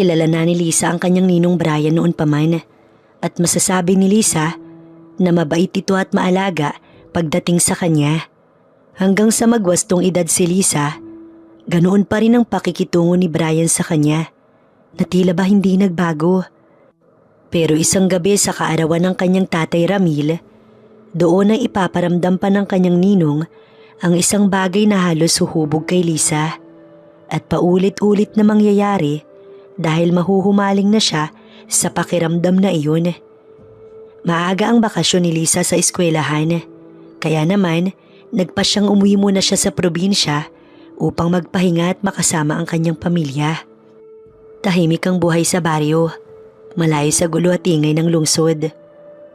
Kilala na ni Lisa ang kanyang ninong Brian noon pa man at masasabi ni Lisa na mabait ito at maalaga pagdating sa kanya. Hanggang sa magwastong edad si Lisa, ganoon pa rin ang pakikitungo ni Brian sa kanya na tila ba hindi nagbago. Pero isang gabi sa kaarawan ng kanyang tatay Ramil, doon ay ipaparamdam pa ng kanyang ninong ang isang bagay na halos huhubog kay Lisa at paulit-ulit na mangyayari dahil mahuhumaling na siya sa pakiramdam na iyon. Maaga ang bakasyon ni Lisa sa eskwelahan, kaya naman nagpa siyang umuwi muna siya sa probinsya upang magpahinga at makasama ang kanyang pamilya. Tahimik ang buhay sa baryo, malayo sa gulo at ingay ng lungsod.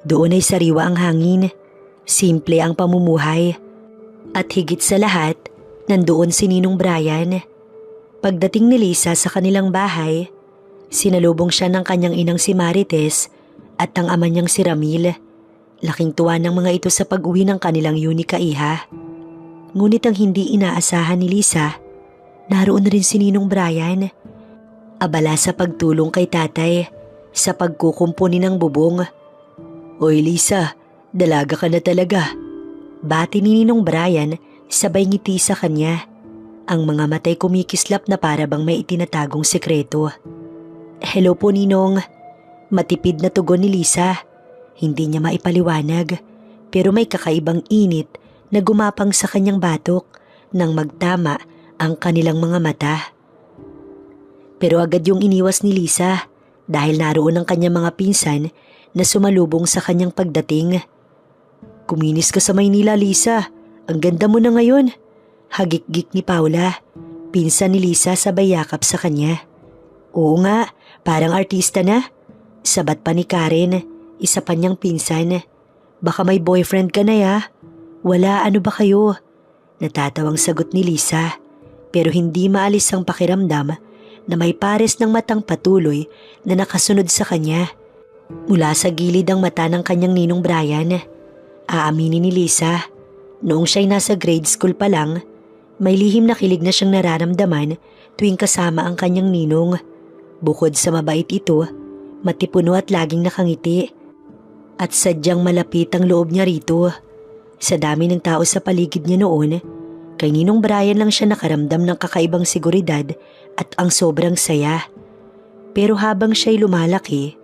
Doon ay sariwa ang hangin, simple ang pamumuhay. At higit sa lahat, nandoon si Ninong Brian. Pagdating ni Lisa sa kanilang bahay, Sinalubong siya ng kanyang inang si Marites at ang ama niyang si Ramil. Laking tuwa ng mga ito sa pag-uwi ng kanilang Yunika iha. Ngunit ang hindi inaasahan ni Lisa, naroon rin si Ninong Brian. Abala sa pagtulong kay tatay sa pagkukumpuni ng bubong. Oy Lisa, dalaga ka na talaga. Bati ni Ninong Brian sabay ngiti sa kanya. Ang mga matay kumikislap na para bang may itinatagong sekreto. Hello po Ninong. Matipid na tugon ni Lisa. Hindi niya maipaliwanag pero may kakaibang init na gumapang sa kanyang batok nang magtama ang kanilang mga mata. Pero agad yung iniwas ni Lisa dahil naroon ang kanyang mga pinsan na sumalubong sa kanyang pagdating. Kuminis ka sa Maynila, Lisa. Ang ganda mo na ngayon. Hagik-gik ni Paula. Pinsan ni Lisa sabay yakap sa kanya. Oo nga, Parang artista na. Sabat pa ni Karen, isa pa niyang pinsan. Baka may boyfriend ka na ya. Wala, ano ba kayo? Natatawang sagot ni Lisa. Pero hindi maalis ang pakiramdam na may pares ng matang patuloy na nakasunod sa kanya. Mula sa gilid ang mata ng kanyang ninong Brian. Aaminin ni Lisa, noong siya'y nasa grade school pa lang, may lihim na kilig na siyang nararamdaman tuwing kasama ang kanyang ninong. Bukod sa mabait ito, matipuno at laging nakangiti. At sadyang malapit ang loob niya rito. Sa dami ng tao sa paligid niya noon, kay Ninong Brian lang siya nakaramdam ng kakaibang seguridad at ang sobrang saya. Pero habang siya'y lumalaki,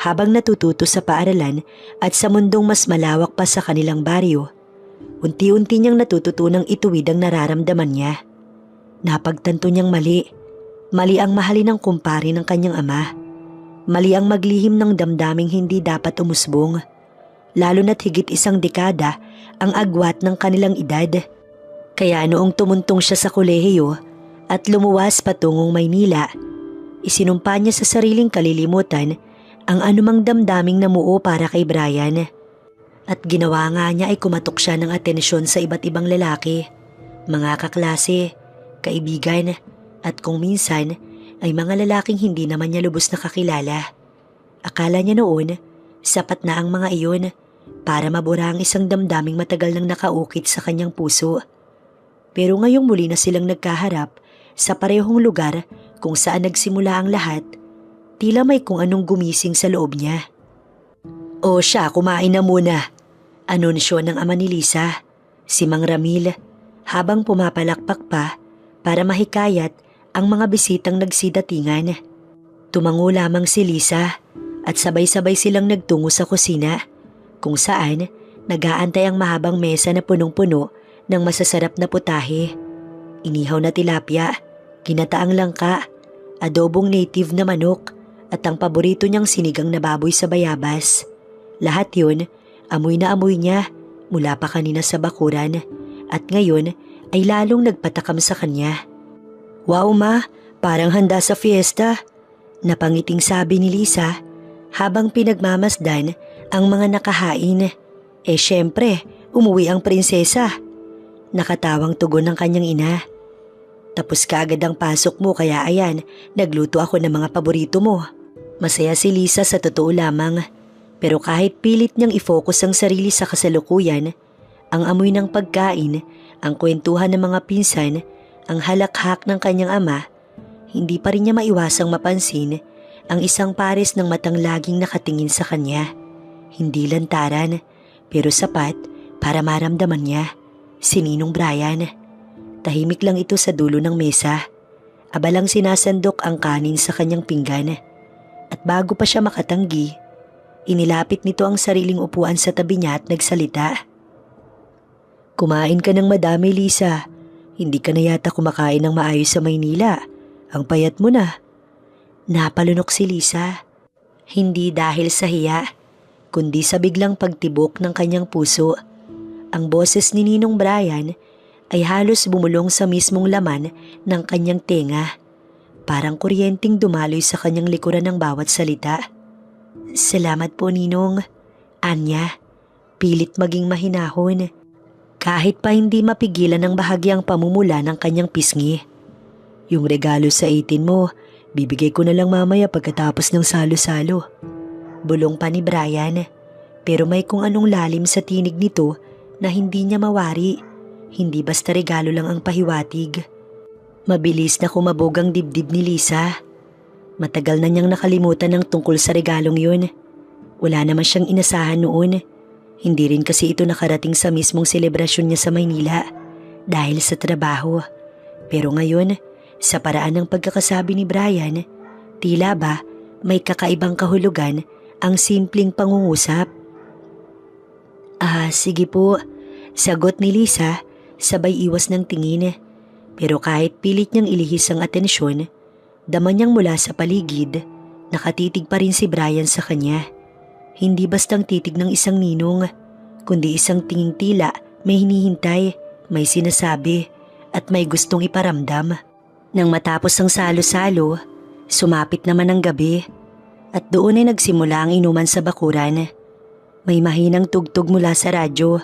habang natututo sa paaralan at sa mundong mas malawak pa sa kanilang baryo, unti-unti niyang natututunang ituwid ang nararamdaman niya. Napagtanto niyang mali Mali ang mahalin ng kumpare ng kanyang ama. Mali ang maglihim ng damdaming hindi dapat umusbong. Lalo na't higit isang dekada ang agwat ng kanilang edad. Kaya noong tumuntong siya sa kolehiyo at lumuwas patungong Maynila, isinumpa niya sa sariling kalilimutan ang anumang damdaming namuo para kay Brian. At ginawa nga niya ay kumatok siya ng atensyon sa iba't ibang lalaki, mga kaklase, kaibigan, at kung minsan ay mga lalaking hindi naman niya lubos na kakilala. Akala niya noon, sapat na ang mga iyon para mabura ang isang damdaming matagal nang nakaukit sa kanyang puso. Pero ngayong muli na silang nagkaharap sa parehong lugar kung saan nagsimula ang lahat, tila may kung anong gumising sa loob niya. O siya, kumain na muna. Anunsyo ng ama ni Lisa, si Mang Ramil, habang pumapalakpak pa para mahikayat ang mga bisitang nagsidatingan. Tumango lamang si Lisa at sabay-sabay silang nagtungo sa kusina kung saan nagaantay ang mahabang mesa na punong-puno ng masasarap na putahe. Inihaw na tilapia, kinataang langka, adobong native na manok at ang paborito niyang sinigang na baboy sa bayabas. Lahat yun, amoy na amoy niya mula pa kanina sa bakuran at ngayon ay lalong nagpatakam sa kanya. Wow ma, parang handa sa fiesta. Napangiting sabi ni Lisa habang pinagmamasdan ang mga nakahain. Eh syempre, umuwi ang prinsesa. Nakatawang tugon ng kanyang ina. Tapos kaagad ang pasok mo kaya ayan, nagluto ako ng mga paborito mo. Masaya si Lisa sa totoo lamang. Pero kahit pilit niyang i-focus ang sarili sa kasalukuyan, ang amoy ng pagkain, ang kwentuhan ng mga pinsan ang halakhak ng kanyang ama, hindi pa rin niya maiwasang mapansin ang isang pares ng matang laging nakatingin sa kanya. Hindi lantaran, pero sapat para maramdaman niya si Ninong Brian. Tahimik lang ito sa dulo ng mesa. Abalang sinasandok ang kanin sa kanyang pinggan. At bago pa siya makatanggi, inilapit nito ang sariling upuan sa tabi niya at nagsalita. Kumain ka ng madami, Lisa. Hindi ka na yata kumakain ng maayos sa Maynila. Ang payat mo na. Napalunok si Lisa. Hindi dahil sa hiya, kundi sa biglang pagtibok ng kanyang puso. Ang boses ni Ninong Brian ay halos bumulong sa mismong laman ng kanyang tenga. Parang kuryenteng dumaloy sa kanyang likuran ng bawat salita. Salamat po, Ninong. Anya, pilit maging mahinahon kahit pa hindi mapigilan ang bahagyang pamumula ng kanyang pisngi. Yung regalo sa 18 mo, bibigay ko na lang mamaya pagkatapos ng salo-salo. Bulong pa ni Brian, pero may kung anong lalim sa tinig nito na hindi niya mawari. Hindi basta regalo lang ang pahiwatig. Mabilis na kumabog ang dibdib ni Lisa. Matagal na niyang nakalimutan ng tungkol sa regalong yun. Wala naman siyang inasahan noon hindi rin kasi ito nakarating sa mismong selebrasyon niya sa Maynila dahil sa trabaho. Pero ngayon, sa paraan ng pagkakasabi ni Brian, tila ba may kakaibang kahulugan ang simpleng pangungusap. Ah, sige po. Sagot ni Lisa, sabay iwas ng tingin. Pero kahit pilit niyang ilihis ang atensyon, dama niyang mula sa paligid, nakatitig pa rin si Brian sa kanya. Hindi bastang titig ng isang ninong, kundi isang tinging tila may hinihintay, may sinasabi at may gustong iparamdam. Nang matapos ang salo-salo, sumapit naman ang gabi at doon ay nagsimula ang inuman sa bakuran. May mahinang tugtog mula sa radyo.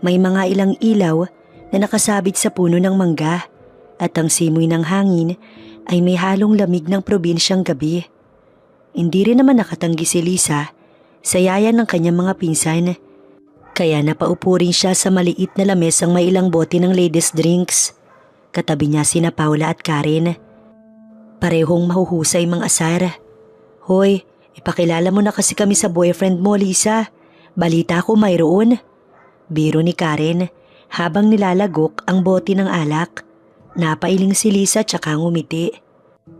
May mga ilang ilaw na nakasabit sa puno ng mangga at ang simoy ng hangin ay may halong lamig ng probinsyang gabi. Hindi rin naman nakatanggi si Lisa sa yaya ng kanyang mga pinsan. Kaya napaupo rin siya sa maliit na lamesang may ilang bote ng ladies drinks. Katabi niya sina Paula at Karen. Parehong mahuhusay mga asar. Hoy, ipakilala mo na kasi kami sa boyfriend mo, Lisa. Balita ko mayroon. Biro ni Karen habang nilalagok ang bote ng alak. Napailing si Lisa tsaka ngumiti.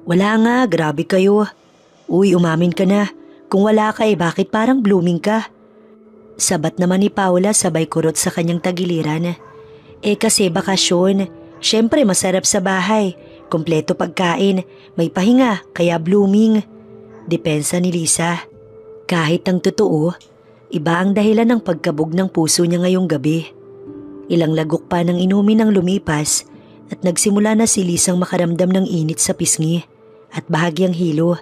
Wala nga, grabe kayo. Uy, umamin ka na. Kung wala ka eh bakit parang blooming ka? Sabat naman ni Paula sabay kurot sa kanyang tagiliran. Eh kasi bakasyon, syempre masarap sa bahay, kompleto pagkain, may pahinga kaya blooming. Depensa ni Lisa. Kahit ang totoo, iba ang dahilan ng pagkabog ng puso niya ngayong gabi. Ilang lagok pa ng inumin ang lumipas at nagsimula na si Lisang makaramdam ng init sa pisngi at bahagyang hilo.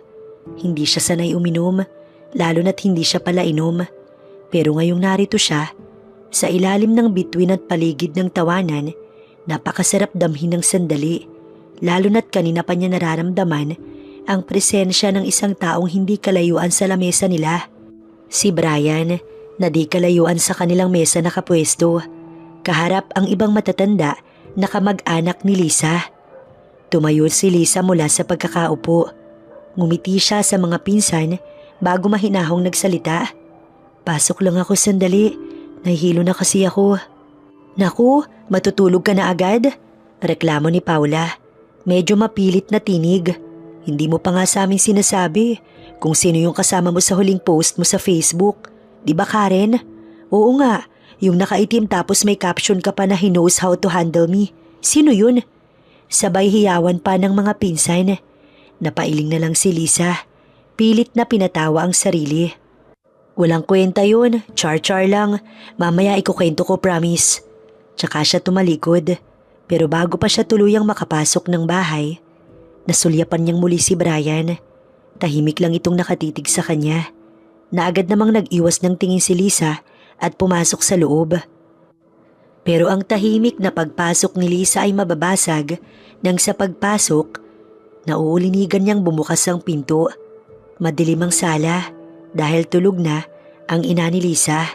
Hindi siya sanay uminom, lalo na't hindi siya pala inom. Pero ngayong narito siya, sa ilalim ng bituin at paligid ng tawanan, napakasarap damhin ng sandali, lalo na't kanina pa niya nararamdaman ang presensya ng isang taong hindi kalayuan sa lamesa nila. Si Brian, na di kalayuan sa kanilang mesa nakapwesto. Kaharap ang ibang matatanda na kamag-anak ni Lisa. Tumayo si Lisa mula sa pagkakaupo Ngumiti siya sa mga pinsan bago mahinahong nagsalita. Pasok lang ako sandali. Nahihilo na kasi ako. Naku, matutulog ka na agad? Reklamo ni Paula. Medyo mapilit na tinig. Hindi mo pa nga sa amin sinasabi kung sino yung kasama mo sa huling post mo sa Facebook. Di ba Karen? Oo nga, yung nakaitim tapos may caption ka pa na he knows how to handle me. Sino yun? Sabay hiyawan pa ng mga pinsan. Napailing na lang si Lisa. Pilit na pinatawa ang sarili. Walang kwenta yun, char-char lang. Mamaya ikukwento ko promise. Tsaka siya tumalikod. Pero bago pa siya tuluyang makapasok ng bahay, nasulyapan niyang muli si Brian. Tahimik lang itong nakatitig sa kanya. Na agad namang nag-iwas ng tingin si Lisa at pumasok sa loob. Pero ang tahimik na pagpasok ni Lisa ay mababasag nang sa pagpasok Nauulinigan niyang bumukas ang pinto. Madilim ang sala dahil tulog na ang ina ni Lisa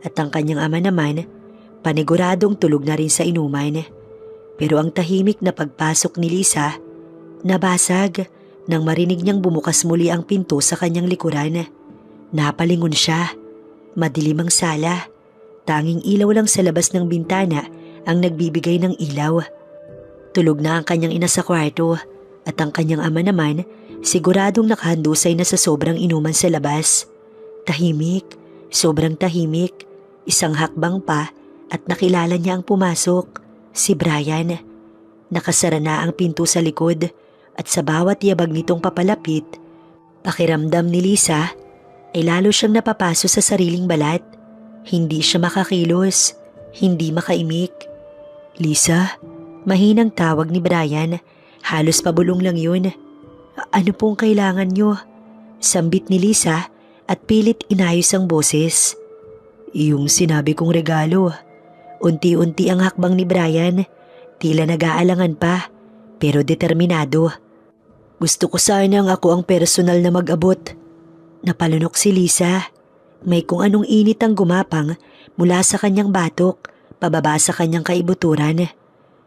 at ang kanyang ama naman paniguradong tulog na rin sa inuman. Pero ang tahimik na pagpasok ni Lisa Nabasag nang marinig niyang bumukas muli ang pinto sa kanyang likuran. Napalingon siya. Madilim ang sala. Tanging ilaw lang sa labas ng bintana ang nagbibigay ng ilaw. Tulog na ang kanyang ina sa kwarto at ang kanyang ama naman siguradong nakahandusay na sa sobrang inuman sa labas. Tahimik, sobrang tahimik, isang hakbang pa at nakilala niya ang pumasok, si Brian. Nakasara na ang pinto sa likod at sa bawat yabag nitong papalapit, pakiramdam ni Lisa ay lalo siyang napapaso sa sariling balat. Hindi siya makakilos, hindi makaimik. Lisa, mahinang tawag ni Brian, halos pabulong lang yun. Ano pong kailangan nyo? Sambit ni Lisa at pilit inayos ang boses. Yung sinabi kong regalo. Unti-unti ang hakbang ni Brian, tila nag-aalangan pa, pero determinado. Gusto ko sanang ako ang personal na mag-abot. Napalunok si Lisa. May kung anong init ang gumapang mula sa kanyang batok, pababa sa kanyang kaibuturan.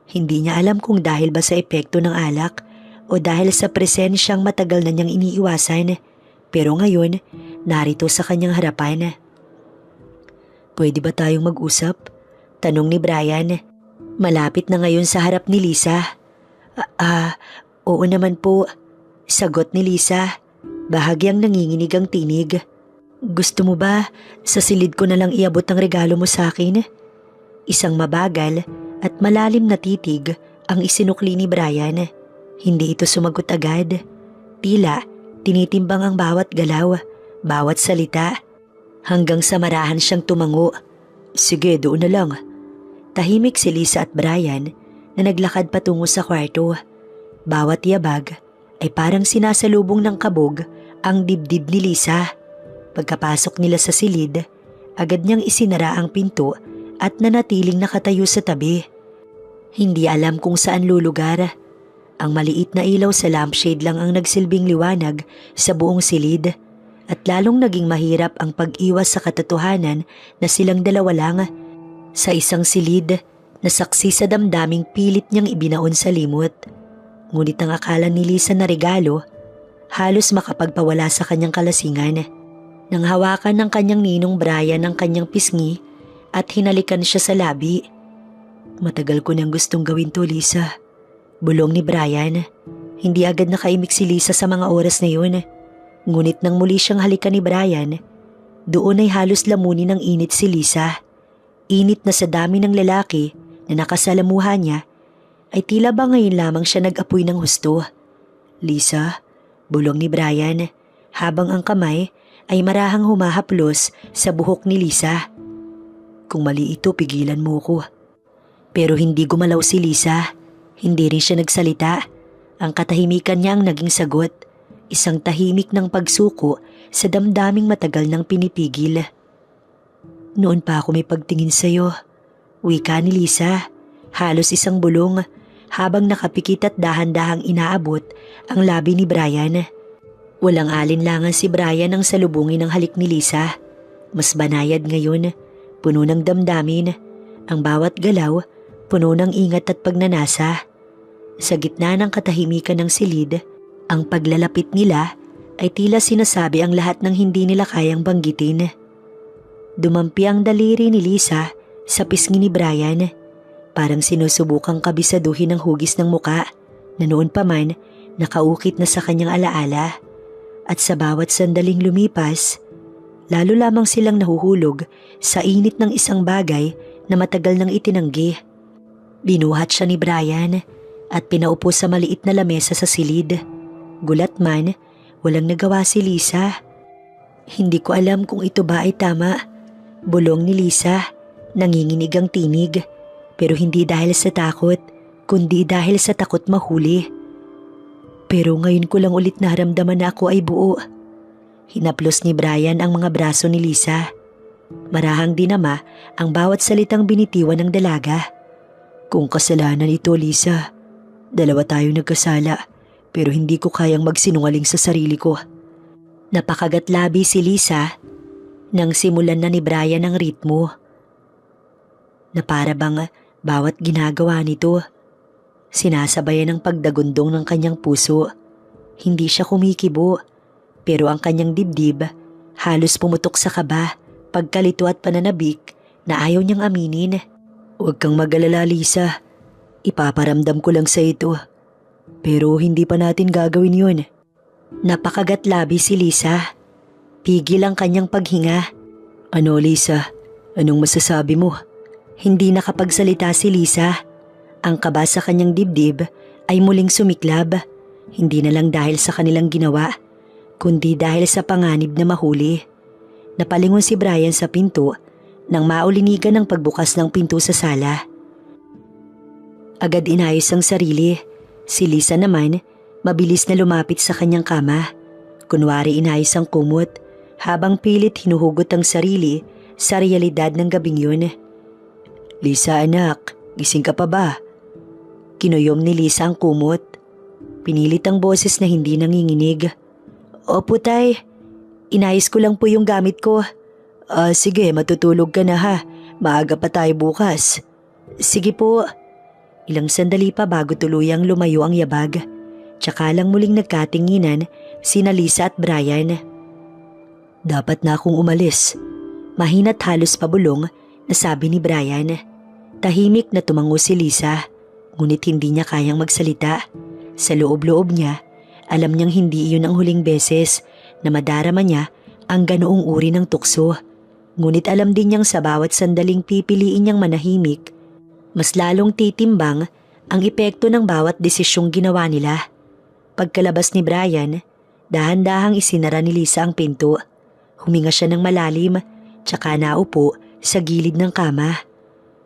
Hindi niya alam kung dahil ba sa epekto ng alak o dahil sa presensyang matagal na niyang iniiwasan. Pero ngayon, narito sa kanyang harapan. Pwede ba tayong mag-usap? Tanong ni Brian. Malapit na ngayon sa harap ni Lisa. Ah, ah, oo naman po. Sagot ni Lisa. Bahagyang nanginginig ang tinig. Gusto mo ba sa silid ko na lang iabot ang regalo mo sa akin? Isang mabagal at malalim na titig ang isinukli ni Brian. Hindi ito sumagot agad. Tila tinitimbang ang bawat galaw, bawat salita. Hanggang sa marahan siyang tumango. Sige, doon na lang. Tahimik si Lisa at Brian na naglakad patungo sa kwarto. Bawat yabag ay parang sinasalubong ng kabog ang dibdib ni Lisa. Pagkapasok nila sa silid, agad niyang isinara ang pinto at nanatiling nakatayo sa tabi. Hindi alam kung saan lulugar. Ang maliit na ilaw sa lampshade lang ang nagsilbing liwanag sa buong silid at lalong naging mahirap ang pag-iwas sa katotohanan na silang dalawa lang sa isang silid na saksi sa damdaming pilit niyang ibinaon sa limot. Ngunit ang akala ni Lisa na regalo, halos makapagpawala sa kanyang kalasingan. Nang hawakan ng kanyang ninong Brian ang kanyang pisngi at hinalikan siya sa labi. Matagal ko nang gustong gawin to, Lisa. Bulong ni Brian. Hindi agad nakaimik si Lisa sa mga oras na yun. Ngunit nang muli siyang halikan ni Brian, doon ay halos lamunin ng init si Lisa. Init na sa dami ng lalaki na nakasalamuha niya, ay tila ba ngayon lamang siya nag-apoy ng husto. Lisa, bulong ni Brian, habang ang kamay ay marahang humahaplos sa buhok ni Lisa. Kung mali ito, pigilan mo ko. Pero hindi gumalaw si Lisa. Hindi rin siya nagsalita. Ang katahimikan niya ang naging sagot. Isang tahimik ng pagsuko sa damdaming matagal nang pinipigil. Noon pa ako may pagtingin sa'yo. Wika ni Lisa, halos isang bulong habang nakapikit at dahan-dahang inaabot ang labi ni Brian. Walang alinlangan si Brian ang salubungin ng halik ni Lisa. Mas banayad ngayon, puno ng damdamin. Ang bawat galaw, puno ng ingat at pagnanasa. Sa gitna ng katahimikan ng silid, ang paglalapit nila ay tila sinasabi ang lahat ng hindi nila kayang banggitin. Dumampi ang daliri ni Lisa sa pisngi ni Brian. Parang sinusubukang kabisaduhin ang hugis ng muka na noon pa man nakaukit na sa kanyang alaala. At sa bawat sandaling lumipas, lalo lamang silang nahuhulog sa init ng isang bagay na matagal nang itinanggi. Binuhat siya ni Brian at pinaupo sa maliit na lamesa sa silid. Gulat man, walang nagawa si Lisa. Hindi ko alam kung ito ba ay tama Bulong ni Lisa, nanginginig ang tinig, pero hindi dahil sa takot, kundi dahil sa takot mahuli. Pero ngayon ko lang ulit naramdaman na ako ay buo. Hinaplos ni Brian ang mga braso ni Lisa. Marahang dinama ang bawat salitang binitiwan ng dalaga. Kung kasalanan ito, Lisa, dalawa tayong nagkasala pero hindi ko kayang magsinungaling sa sarili ko. Napakagat labi si Lisa nang simulan na ni Brian ang ritmo. Na para bang bawat ginagawa nito, Sinasabayan ng pagdagundong ng kanyang puso. Hindi siya kumikibo, pero ang kanyang dibdib halos pumutok sa kaba, pagkalito at pananabik na ayaw niyang aminin. Huwag kang magalala Lisa, ipaparamdam ko lang sa ito. Pero hindi pa natin gagawin yun. Napakagat labi si Lisa. Pigil ang kanyang paghinga. Ano Lisa, anong masasabi mo? Hindi nakapagsalita si Lisa. Ang kaba sa kanyang dibdib ay muling sumiklab. Hindi na lang dahil sa kanilang ginawa, kundi dahil sa panganib na mahuli. Napalingon si Brian sa pinto nang maulinigan ng pagbukas ng pinto sa sala. Agad inayos ang sarili. Si Lisa naman, mabilis na lumapit sa kanyang kama. Kunwari inayos ang kumot habang pilit hinuhugot ang sarili sa realidad ng gabing yun. Lisa anak, gising ka pa ba? Kinuyom ni Lisa ang kumot. Pinilit ang boses na hindi nanginginig. Opo tay, inayos ko lang po yung gamit ko. Ah, sige, matutulog ka na ha. Maaga pa tayo bukas. Sige po. Ilang sandali pa bago tuluyang lumayo ang yabag. Tsaka lang muling nagkatinginan sina Lisa at Brian. Dapat na akong umalis. Mahina't halos pabulong na sabi ni Brian. Tahimik na tumango si Lisa ngunit hindi niya kayang magsalita. Sa loob-loob niya, alam niyang hindi iyon ang huling beses na madarama niya ang ganoong uri ng tukso. Ngunit alam din niyang sa bawat sandaling pipiliin niyang manahimik, mas lalong titimbang ang epekto ng bawat desisyong ginawa nila. Pagkalabas ni Brian, dahan-dahang isinara ni Lisa ang pinto. Huminga siya ng malalim, tsaka naupo sa gilid ng kama.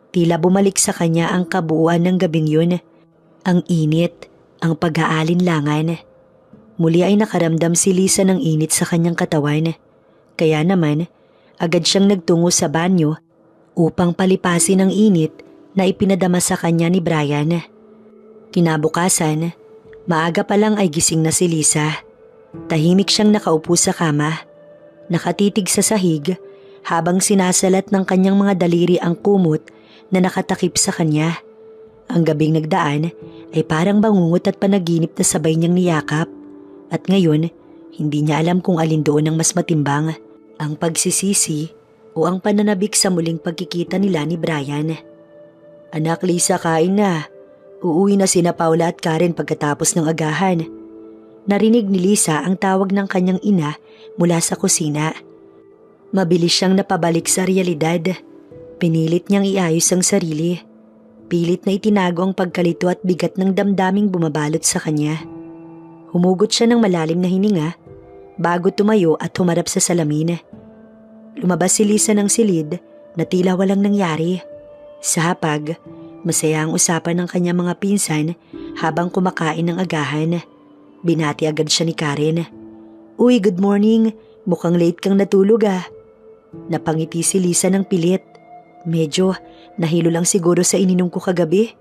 Tila bumalik sa kanya ang kabuuan ng gabing yun. Ang init, ang pag-aalinlangan. Muli ay nakaramdam si Lisa ng init sa kanyang katawan. Kaya naman, agad siyang nagtungo sa banyo upang palipasin ang init na ipinadama sa kanya ni Brian. Kinabukasan, maaga pa lang ay gising na si Lisa. Tahimik siyang nakaupo sa kama. Nakatitig sa sahig habang sinasalat ng kanyang mga daliri ang kumot na nakatakip sa kanya. Ang gabing nagdaan ay parang bangungot at panaginip na sabay niyang niyakap. At ngayon, hindi niya alam kung alin doon ang mas matimbang, ang pagsisisi o ang pananabik sa muling pagkikita nila ni Brian. Anak Lisa, kain na. Uuwi na sina Paula at Karen pagkatapos ng agahan. Narinig ni Lisa ang tawag ng kanyang ina mula sa kusina. Mabilis siyang napabalik sa realidad. Pinilit niyang iayos ang sarili. Pilit na itinago ang pagkalito at bigat ng damdaming bumabalot sa kanya. Humugot siya ng malalim na hininga bago tumayo at humarap sa salamin. Lumabas si Lisa ng silid na tila walang nangyari. Sa hapag, masaya ang usapan ng kanya mga pinsan habang kumakain ng agahan. Binati agad siya ni Karen. Uy, good morning. Mukhang late kang natulog ah. Napangiti si Lisa ng pilit. Medyo nahilo lang siguro sa ininom ko kagabi.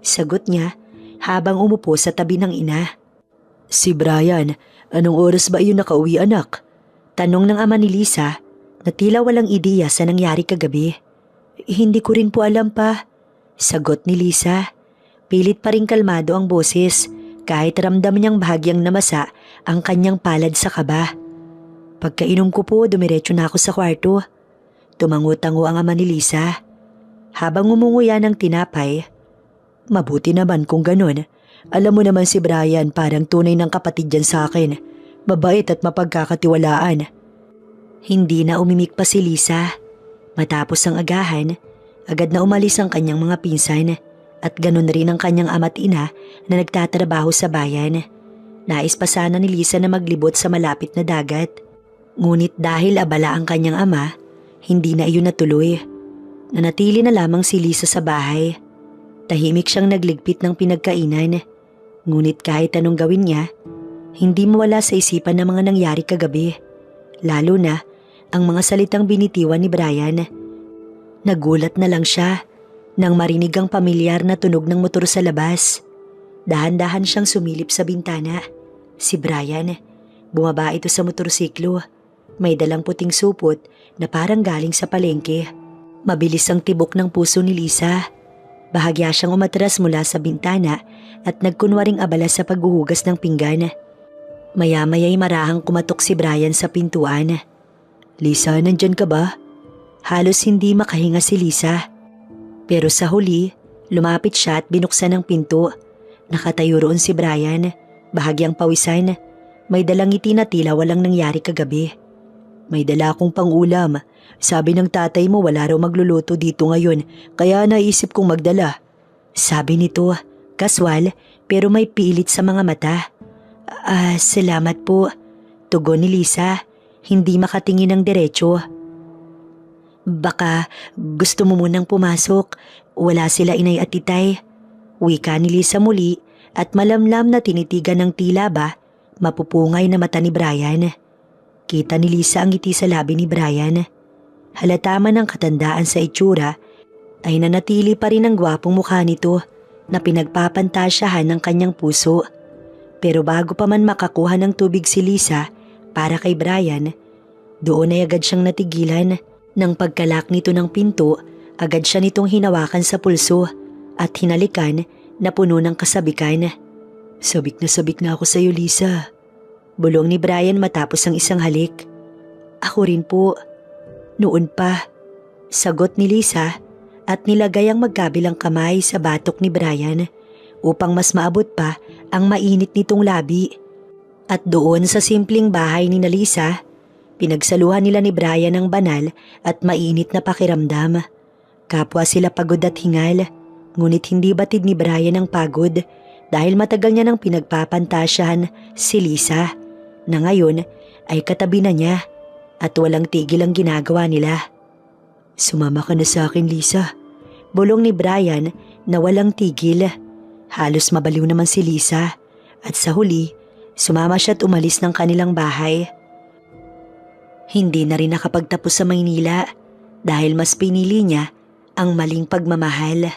Sagot niya habang umupo sa tabi ng ina. Si Brian, anong oras ba iyon nakauwi anak? Tanong ng ama ni Lisa na tila walang ideya sa nangyari kagabi. Hindi ko rin po alam pa. Sagot ni Lisa. Pilit pa rin kalmado ang boses kahit ramdam niyang bahagyang namasa ang kanyang palad sa kaba. Pagkainom ko po, dumiretso na ako sa kwarto. Tumango-tango ang ama ni Lisa. Habang umunguya ng tinapay, mabuti naman kung ganun. Alam mo naman si Brian parang tunay ng kapatid dyan sa akin. Mabait at mapagkakatiwalaan. Hindi na umimik pa si Lisa. Matapos ang agahan, agad na umalis ang kanyang mga pinsan at ganun rin ang kanyang ama't ina na nagtatrabaho sa bayan. Nais pa sana ni Lisa na maglibot sa malapit na dagat. Ngunit dahil abala ang kanyang ama, hindi na iyon natuloy. Nanatili na lamang si Lisa sa bahay. Tahimik siyang nagligpit ng pinagkainan. Ngunit kahit anong gawin niya, hindi mawala sa isipan ng mga nangyari kagabi. Lalo na ang mga salitang binitiwan ni Brian. Nagulat na lang siya nang marinig ang pamilyar na tunog ng motor sa labas. Dahan-dahan siyang sumilip sa bintana. Si Brian, bumaba ito sa motorsiklo may dalang puting supot na parang galing sa palengke. Mabilis ang tibok ng puso ni Lisa. Bahagya siyang umatras mula sa bintana at nagkunwaring abala sa paghuhugas ng pinggan. Maya-maya'y marahang kumatok si Brian sa pintuan. Lisa, nandyan ka ba? Halos hindi makahinga si Lisa. Pero sa huli, lumapit siya at binuksan ang pinto. Nakatayo roon si Brian, bahagyang pawisan. May dalang ngiti na tila walang nangyari kagabi. May dala akong pangulam. Sabi ng tatay mo wala raw magluluto dito ngayon, kaya naisip kong magdala. Sabi nito, kaswal pero may pilit sa mga mata. Ah, salamat po. Tugon ni Lisa, hindi makatingin ng diretsyo. Baka gusto mo munang pumasok. Wala sila inay at titay. Wika ni Lisa muli at malamlam na tinitigan ng tila ba, mapupungay na mata ni Brian. Kita ni Lisa ang ngiti sa labi ni Brian. Halata man ang katandaan sa itsura, ay nanatili pa rin ang gwapong mukha nito na pinagpapantasyahan ng kanyang puso. Pero bago pa man makakuha ng tubig si Lisa para kay Brian, doon ay agad siyang natigilan. Nang pagkalak nito ng pinto, agad siya nitong hinawakan sa pulso at hinalikan na puno ng kasabikan. Sabik na sabik na ako sa iyo, Lisa. Bulong ni Brian matapos ang isang halik. Ako rin po. Noon pa. Sagot ni Lisa at nilagay ang magkabilang kamay sa batok ni Brian upang mas maabot pa ang mainit nitong labi. At doon sa simpleng bahay ni Lisa, pinagsaluhan nila ni Brian ang banal at mainit na pakiramdam. Kapwa sila pagod at hingal, ngunit hindi batid ni Brian ang pagod dahil matagal niya nang pinagpapantasyahan si Lisa na ngayon ay katabi na niya at walang tigil ang ginagawa nila. Sumama ka na sa akin, Lisa. Bulong ni Brian na walang tigil. Halos mabaliw naman si Lisa at sa huli, sumama siya at umalis ng kanilang bahay. Hindi na rin nakapagtapos sa Maynila dahil mas pinili niya ang maling pagmamahal.